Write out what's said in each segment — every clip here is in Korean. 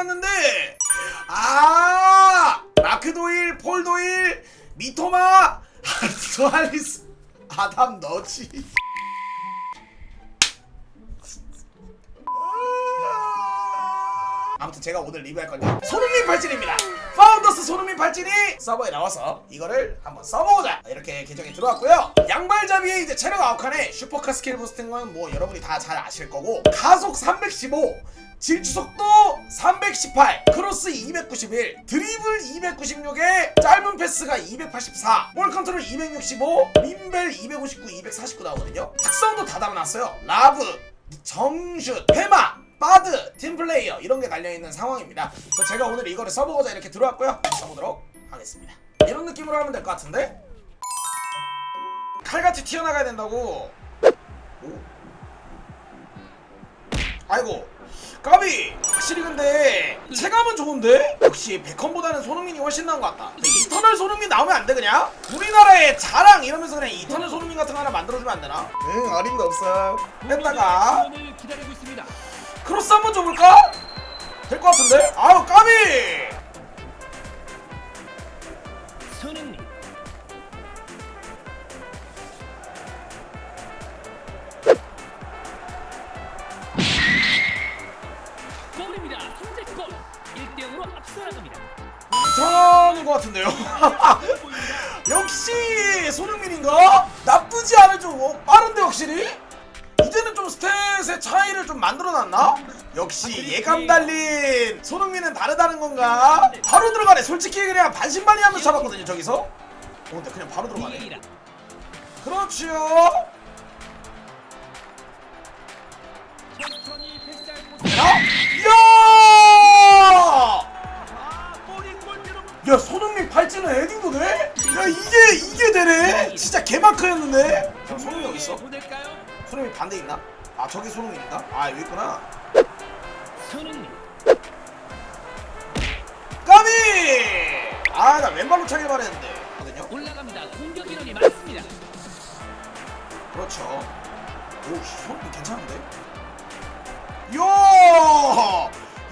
들어갔는데 아 마크 도일, 폴 도일, 미토마, 수알리스, 아담 너지. 아무튼 제가 오늘 리뷰할 건요. 손흥민 발진입니다. 파운더스 손흥민 발진이 서버에 나와서 이거를 한번 써보자. 이렇게 계정에 들어왔고요. 양발잡이에 이제 체력 아웃칸에 슈퍼카 스킬 건뭐 여러분이 다 잘 아실 거고 가속 315 질주속도 318 크로스 291 드리블 296에 짧은 패스가 284 볼 컨트롤 265 민벨 259 249 나오거든요. 특성도 다 달아놨어요. 라브 정슛, 페마, 바드, 팀플레이어 이런 게 달려있는 상황입니다. 그래서 제가 오늘 이거를 써보고자 이렇게 들어왔고요. 써보도록 하겠습니다. 이런 느낌으로 하면 될 것 같은데? 칼같이 튀어나가야 된다고. 오. 아이고. 까비! 확실히 근데 체감은 좋은데? 역시 베컴보다는 손흥민이 훨씬 나은 것 같다. 이터널 손흥민 나오면 안 돼 그냥? 우리나라의 자랑 이러면서 그냥 이터널 손흥민 같은 거 하나 만들어주면 안 되나? 응 어림도 없어. 뺐다가 크로스 한번 줘볼까? 될 것 같은데? 아유 까비! 손흥민 골입니다. 선제골 1대 0으로 앞서 나갑니다. 괜찮은 것 같은데요? 역시 손흥민인가? 나쁘지 않을 좀 어, 빠른데 확실히? 스탯의 차이를 좀 만들어놨나? 역시 예감 달린 손흥민은 다르다는 건가? 바로 들어가네 솔직히 그냥 반신반의 하면서 잡았거든요 저기서 어 근데 그냥 바로 들어가네 그렇지요. 야! 아, 야 손흥민 팔찌는 헤딩도 돼? 야 이게 이게 되네? 진짜 개마크였는데? 자 손흥민 어디 있어? 손흥민 반대 있나? 아 저기 손흥민인가? 아 여기 있구나 손흥민 까비! 아 나 왼발로 차길 바랬는데 거든요? 올라갑니다. 공격 인원이 많습니다. 그렇죠 오 손흥민 괜찮은데? 이야!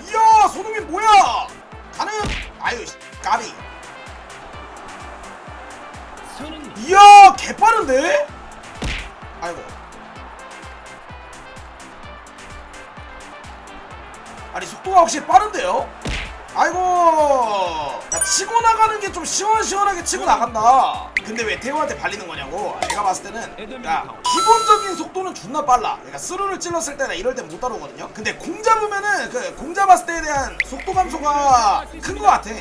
이야 손흥민 뭐야! 가능! 아유 씨, 까비 이야 개빠른데? 확실히 빠른데요? 아이고 야, 치고 나가는 게 좀 시원시원하게 치고 나간다 근데 왜 태호한테 발리는 거냐고 내가 봤을 때는 야 기본적인 속도는 존나 빨라 그러니까 스루를 찔렀을 때나 이럴 땐못 따라오거든요 근데 공 잡으면은 그 공 잡았을 때에 대한 속도 감소가 큰 거 같아 어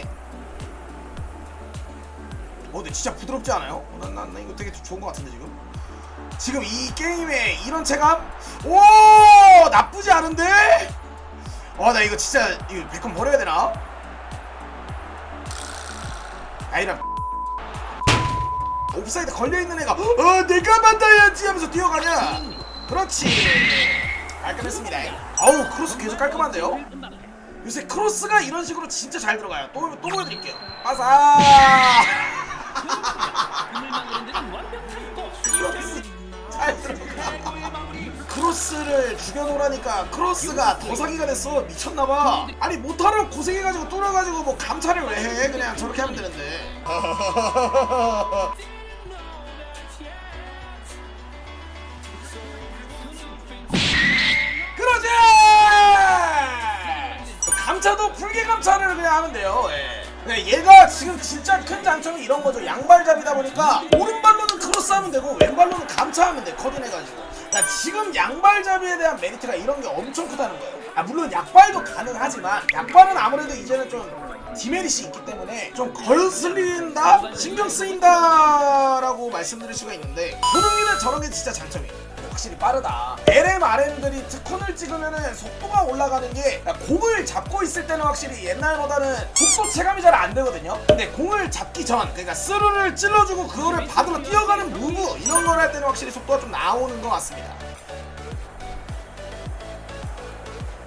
근데 진짜 부드럽지 않아요? 어, 난, 난, 난 이거 되게 좋은 것 같은데 지금 지금 이 게임에 이런 체감? 오 나쁘지 않은데? 어 나 이거 진짜 이거 베컴 버려야 되나? 아 이런. 옵사이드 걸려있는 애가. 어 내가 만나야지 하면서 뛰어가냐? 그렇지. 깔끔했습니다. 아우 크로스 계속 깔끔한데요? 요새 크로스가 이런 식으로 진짜 잘 들어가요. 또, 또 보여드릴게요. 빠사 크로스를 죽여놓으라니까 크로스가 더 사기가 됐어. 미쳤나봐. 아니 못하러 고생해가지고 뚫어가지고 뭐 감찰을 왜 해? 그냥 저렇게 하면 되는데. 그러지! 감차도 풀개 감차를 그냥 하면 돼요. 예. 네, 얘가 지금 진짜 큰 장점이 이런 거죠. 양발잡이다 보니까 오른발로는 크로스 하면 되고 왼발로는 감차하면 돼 커딩해가지고 그러니까 지금 양발잡이에 대한 메리트가 이런 게 엄청 크다는 거예요 아 물론 약발도 가능하지만 약발은 아무래도 이제는 좀 디메리시 있기 때문에 좀 거슬린다? 신경 쓰인다라고 말씀드릴 수가 있는데 손흥민은 저런 게 진짜 장점이에요 확실히 빠르다. LMRM들이 특훈을 찍으면은 속도가 올라가는 게 공을 잡고 있을 때는 확실히 옛날보다는 속도 체감이 잘 안 되거든요. 근데 공을 잡기 전, 그러니까 스루를 찔러주고 그거를 받으러 뛰어가는 무브 이런 걸 할 때는 확실히 속도가 좀 나오는 것 같습니다.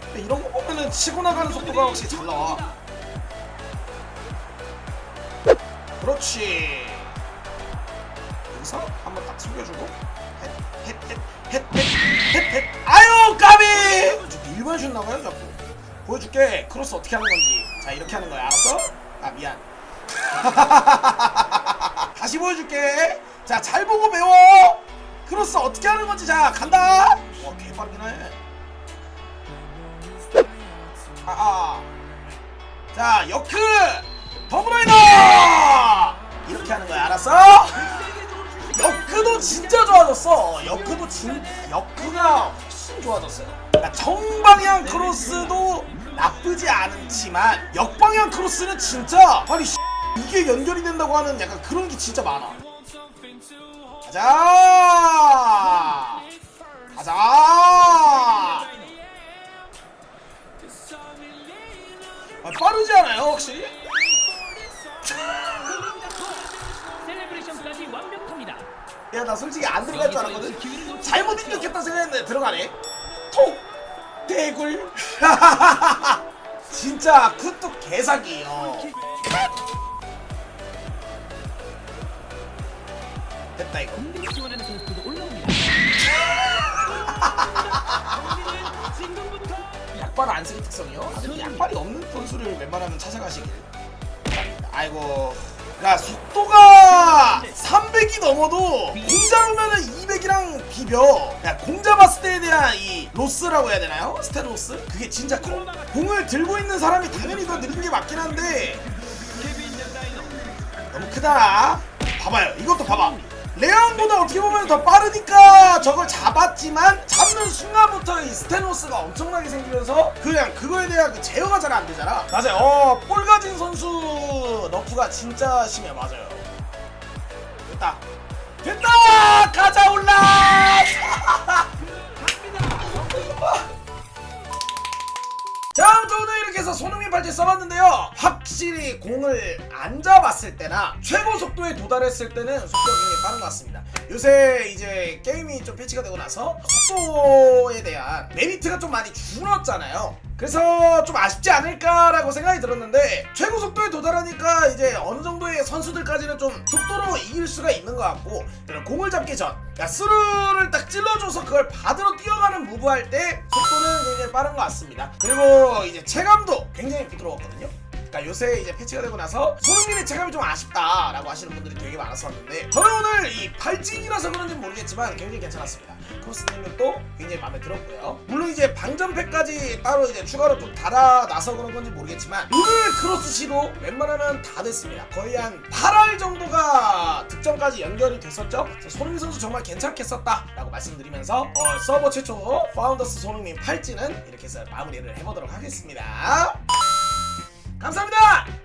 근데 이런 거 보면은 치고 나가는 속도가 확실히 잘 나와. 그렇지. 여기서 한번 딱 숙여주고 아유 까비! 일반 슛 나가요 자꾸. 보여줄게. 크로스 어떻게 하는 건지. 자 이렇게 하는 거야. 알았어? 아 미안. 다시 보여줄게. 자 잘 보고 배워. 크로스 어떻게 하는 건지. 자 간다. 와 개빠르긴 해. 아아. 자 여크! 더블라이더 이렇게 하는 거야. 알았어? 진짜 좋아졌어. 여크도 진 여크가 훨씬 좋아졌어요. 그러니까 정방향 크로스도 나쁘지 않지만 역방향 크로스는 진짜 아니 씨, 이게 연결이 된다고 하는 약간 그런 게 진짜 많아. 가자! 가자! 아, 빠르지 않아요 확실히? 야 나 솔직히 안 들어갈 줄 알았거든. 잘못 입력했다 생각했는데 들어가네. 톡! 대굴. 진짜 그것도 개사기예요. 됐다 이거. 약발 안 쓰기 특성이요? 아, 약발이 없는 선수를 웬만하면 찾아가시길 아이고. 야 속도가 300이 넘어도 공잡으면은 200이랑 비벼. 야 공잡았을 때에 대한 이 로스라고 해야 되나요? 스테로스? 그게 진짜 커 공을 들고 있는 사람이 당연히 더 느린 게 맞긴 한데. 너무 크다. 봐봐요. 이것도 봐봐. 레앙보다 어떻게 보면 더 빠르니까 저걸 잡았지만 잡는 순간부터 이 스테노스가 엄청나게 생기면서 그냥 그거에 대한 그 제어가 잘 안 되잖아. 맞아요. 어, 볼 가진 선수 너프가 진짜 심해. 맞아요. 됐다 됐다 가자 올라 자, 아무튼 오늘 이렇게 해서 손흥민 팔찌 써봤는데요. 확실히 공을 안 잡았을 때나 최고 속도에 도달했을 때는 속도가 굉장히 빠른 것 같습니다. 요새 이제 게임이 좀 패치가 되고 나서 속도에 대한 메리트가 좀 많이 줄었잖아요. 그래서 좀 아쉽지 않을까라고 생각이 들었는데 최고 속도에 도달하니까 이제 어느 정도의 선수들까지는 좀 속도로 이길 수가 있는 것 같고 그런 공을 잡기 전 그러니까 스루를 딱 찔러줘서 그걸 받으러 뛰어가는 무브할 때 속도는 굉장히 빠른 것 같습니다. 그리고 이제 체감도 굉장히 부드러웠거든요. 그러니까 요새 이제 패치가 되고 나서 손흥민의 체감이 좀 아쉽다라고 하시는 분들이 되게 많았었는데 저는 오늘 이 발진이라서 그런지 모르겠지만 굉장히 괜찮았습니다. 크로스 능력도 굉장히 마음에 들었고요. 물론 이제 방전팩까지 따로 이제 추가로 또 달아놔서 그런 건지 모르겠지만 오늘 크로스 시도 웬만하면 다 됐습니다. 거의 한 8할 정도가 득점까지 연결이 됐었죠. 손흥민 선수 정말 괜찮게 썼다라고 말씀드리면서 어, 서버 최초 파운더스 손흥민 팔찌는 이렇게 해서 마무리를 해보도록 하겠습니다. 감사합니다.